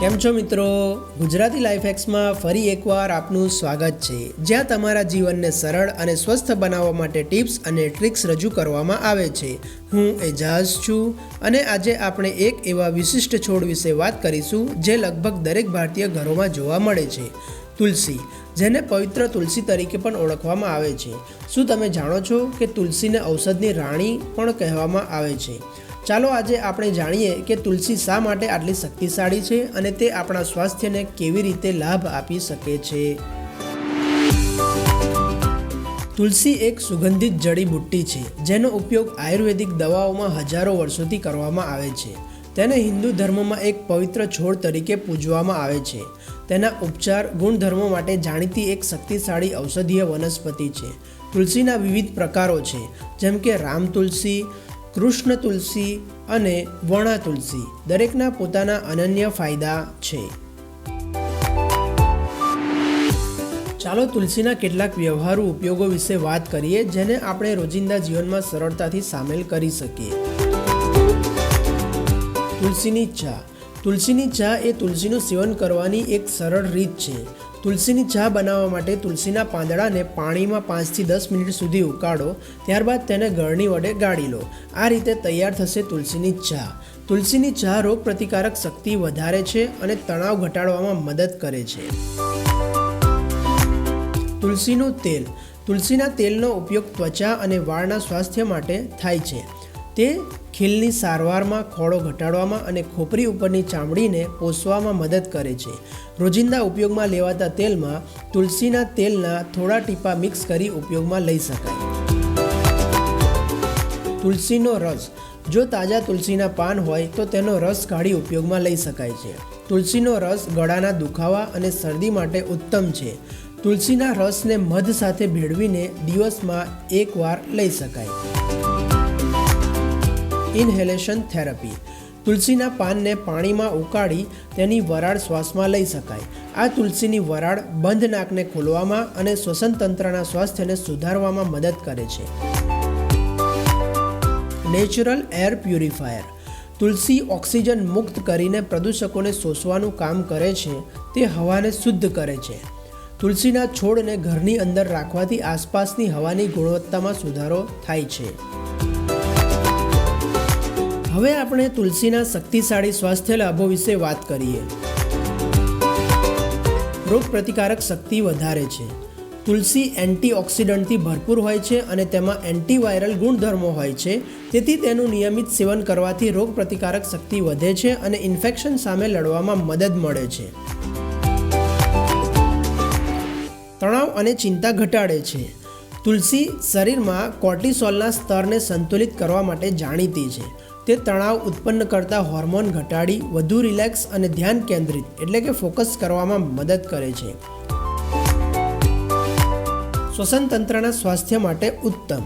કેમ છો મિત્રો? ગુજરાતી લાઈફ એક્સમાં ફરી એકવાર આપનું સ્વાગત છે. જ્યાં તમારા જીવનને સરળ અને સ્વસ્થ બનાવવા માટે ટિપ્સ અને ટ્રિક્સ રજૂ કરવામાં આવે છે. હું એજાઝ છું અને આજે આપણે એક એવા વિશિષ્ટ છોડ વિશે વાત કરીશું જે લગભગ દરેક ભારતીય ઘરોમાં જોવા મળે છે. તુલસી, જેને પવિત્ર તુલસી તરીકે પણ ઓળખવામાં આવે છે. શું તમે જાણો છો કે તુલસીને ઔષધની રાણી પણ કહેવામાં આવે છે? ચાલો આજે આપણે જાણીએ કે તુલસી શા માટે આટલી શક્તિશાળી છે અને તે આપણા સ્વાસ્થ્યને કેવી રીતે લાભ આપી શકે છે. તુલસી એક સુગંધિત જડીબુટ્ટી છે, જેનો ઉપયોગ આયુર્વેદિક દવાઓમાં હજારો વર્ષોથી કરવામાં આવે છે. તેને હિન્દુ ધર્મમાં એક પવિત્ર છોડ તરીકે પૂજવામાં આવે છે. તેના ઉપચાર ગુણધર્મો માટે જાણીતી એક શક્તિશાળી ઔષધીય વનસ્પતિ છે. તુલસીના વિવિધ પ્રકારો છે, જેમ કે રામ તુલસી કૃષ્ણ તુલસી અને વણા તુલસી દરેકના પોતાના અનન્ય ફાયદા છે. ચાલો તુલસીના કેટલાક વ્યવહારુ ઉપયોગો વિશે વાત કરીએ, જેને આપણે રોજિંદા જીવનમાં સરળતાથી સામેલ કરી શકીએ. તુલસીની ચા. તુલસીની ચા એ તુલસીનું સેવન કરવાની એક સરળ રીત છે. તુલસીની ચા બનાવવા માટે તુલસીના પાંદડાને પાણીમાં પાંચથી દસ મિનિટ સુધી ઉકાળો, ત્યારબાદ તેને ગળણી વડે ગાળી લો. આ રીતે તૈયાર થશે તુલસીની ચા. તુલસીની ચા રોગ પ્રતિકારક શક્તિ વધારે છે અને તણાવ ઘટાડવામાં મદદ કરે છે. તુલસીનું તેલ. તુલસીના તેલનો ઉપયોગ ત્વચા અને વાળના સ્વાસ્થ્ય માટે થાય છે. તે ખીલની સારવારમાં ખોળો ઘટાડવામાં અને ખોપરી ઉપરની ચામડીને પોષવામાં મદદ કરે છે. રોજિંદા ઉપયોગમાં લેવાતા તેલમાં તુલસીના તેલના થોડા ટીપા મિક્સ કરી ઉપયોગમાં લઈ શકાય. તુલસીનો રસ. જો તાજા તુલસીના પાન હોય તો તેનો રસ કાઢી ઉપયોગમાં લઈ શકાય છે. તુલસીનો રસ ગળાના દુખાવા અને શરદી માટે ઉત્તમ છે. તુલસીના રસને મધ સાથે ભેળવીને દિવસમાં એકવાર લઈ શકાય. Inhalation therapy. તુલસીના પાનને પાણીમાં ઉકાળી તેની વરાળ શ્વાસમાં લઈ શકાય. આ તુલસીની વરાળ બંધ નાકને ખોલવામાં અને શ્વસન તંત્રના સ્વાસ્થ્યને સુધારવામાં મદદ કરે છે. Natural air purifier. તુલસી ઓક્સિજન મુક્ત કરીને પ્રદૂષકોને શોષવાનું કામ કરે છે, તે હવાને શુદ્ધ કરે છે. તુલસીના છોડને ઘરની અંદર રાખવાથી આસપાસની હવાની ગુણવત્તામાં સુધારો થાય છે. હવે આપણે તુલસીના શક્તિશાળી સ્વાસ્થ્ય લાભો વિશે વાત કરીએ. રોગ પ્રતિકારક શક્તિ વધારે છે. તુલસી એન્ટીઓક્સિડન્ટથી ભરપૂર હોય છે અને તેમાં એન્ટીવાયરલ ગુણધર્મો હોય છે. તેથી તેનું નિયમિત સેવન કરવાથી રોગ પ્રતિકારક શક્તિ વધે છે અને ઇન્ફેક્શન સામે લડવામાં મદદ મળે છે. તણાવ અને ચિંતા ઘટાડે છે. તુલસી શરીરમાં કોર્ટિસોલના સ્તરને સંતુલિત કરવા માટે જાણીતી છે. તે તણાવ ઉત્પન્ન કરતા હોર્મોન ઘટાડી, વધુ રિલેક્સ અને ધ્યાન કેન્દ્રિત, એટલે કે ફોકસ કરવામાં મદદ કરે છે. શ્વસન તંત્રના સ્વાસ્થ્ય માટે ઉત્તમ.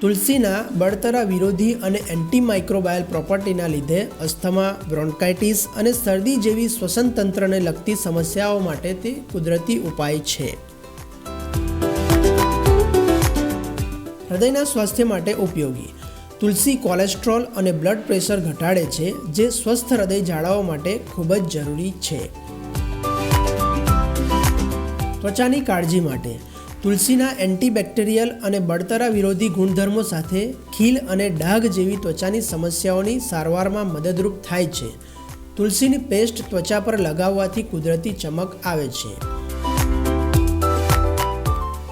તુલસીના બળતરા વિરોધી અને એન્ટીમાઇક્રોબાયલ પ્રોપર્ટીના લીધે અસ્થમા, બ્રોન્કાઇટિસ અને શરદી જેવી શ્વસન તંત્રને લગતી સમસ્યાઓ માટે તે કુદરતી ઉપાય છે. હૃદયના સ્વાસ્થ્ય માટે ઉપયોગી. તુલસી કોલેસ્ટ્રોલ અને બ્લડ પ્રેશર ઘટાડે છે, જે સ્વસ્થ હૃદય જાળવવા માટે ખૂબ જ જરૂરી છે. ત્વચાની કાળજી માટે. તુલસીના એન્ટીબેક્ટેરિયલ અને બળતરા વિરોધી ગુણધર્મો સાથે ખીલ અને ડાઘ જેવી ત્વચાની સમસ્યાઓની સારવારમાં મદદરૂપ થાય છે. તુલસીની પેસ્ટ ત્વચા પર લગાવવાથી કુદરતી ચમક આવે છે.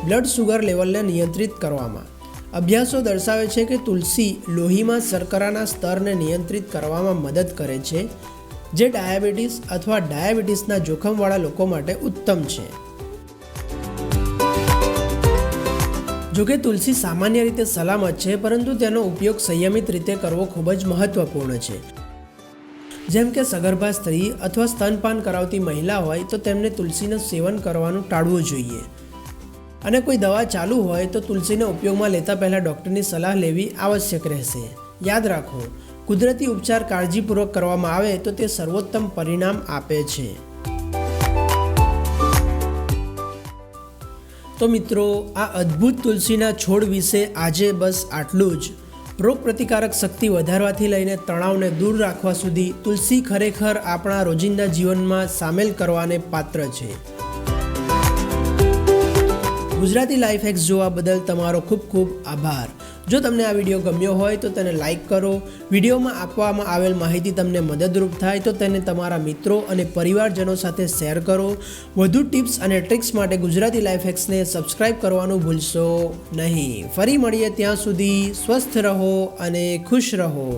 બ્લડ સુગર લેવલને નિયંત્રિત કરવામાં. અભ્યાસો દર્શાવે છે કે તુલસી લોહીમાં શર્કરાના સ્તરને નિયંત્રિત કરવામાં મદદ કરે છે, જે ડાયાબિટીસ અથવા ડાયાબિટીસના જોખમવાળા લોકો માટે ઉત્તમ છે. જોકે તુલસી સામાન્ય રીતે સલામત છે, પરંતુ તેનો ઉપયોગ સંયમિત રીતે કરવો ખૂબ જ મહત્વપૂર્ણ છે. જેમ કે સગર્ભા સ્ત્રી અથવા સ્તનપાન કરાવતી મહિલા હોય, તો તેમને તુલસીનું સેવન કરવાનું ટાળવું જોઈએ. અને કોઈ દવા ચાલુ હોય તો તુલસીને ઉપયોગમાં લેતા પહેલાં ડૉક્ટરની સલાહ લેવી આવશ્યક રહેશે. યાદ રાખો, કુદરતી ઉપચાર કાળજીપૂર્વક કરવામાં આવે તો તે સર્વોત્તમ પરિણામ આપે છે. તો મિત્રો, આ અદ્ભુત તુલસીના છોડ વિશે આજે બસ આટલું જ. રોગ પ્રતિકારક શક્તિ વધારવાથી લઈને તણાવને દૂર રાખવા સુધી તુલસી ખરેખર આપણા રોજિંદા જીવનમાં સામેલ કરવાને પાત્ર છે. ગુજરાતી લાઈફ હેક્સ જોવા બદલ તમારો ખૂબ ખૂબ આભાર. જો તમને આ વીડિયો ગમ્યો હોય તો તેને લાઈક કરો. વિડીયોમાં આપવામાં આવેલ માહિતી તમને મદદરૂપ થાય તો તેને તમારા મિત્રો અને પરિવારજનો સાથે શેર કરો. વધુ ટિપ્સ અને ટ્રિક્સ માટે ગુજરાતી લાઈફ હેક્સને સબસ્ક્રાઇબ કરવાનું ભૂલશો નહીં. ફરી મળીએ ત્યાં સુધી સ્વસ્થ રહો અને ખુશ રહો.